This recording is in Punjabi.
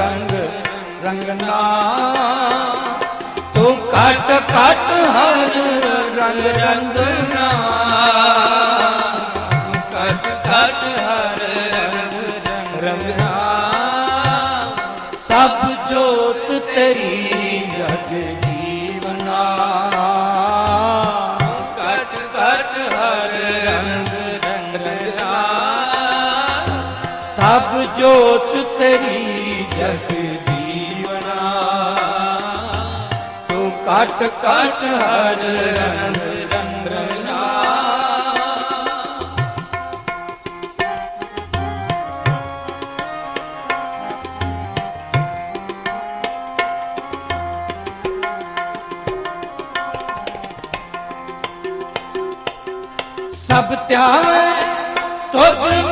ਰੰਗ, ਰੰਗਨਾ। ਤੂੰ ਕਟ ਕਟ ਹਰ ਰੰਗ ਰੰਗਨਾ। ਕਟ ਕਟ ਹਰ ਰੰਗ ਰੰਗਨਾ। ਸਭ ਜੋਤ ਤੇਰੀ ਜਗ ਜੀਵਨਾ। ਸਭ ਜੋਤ ਤੇਰੀ ਜਗ ਜੀਵਨਾ। ਤੂੰ ਕਟ ਕਟ ਹਰ ਰੰਗ। ਸਭ ਧਿਆਵੇ ਤੁਧ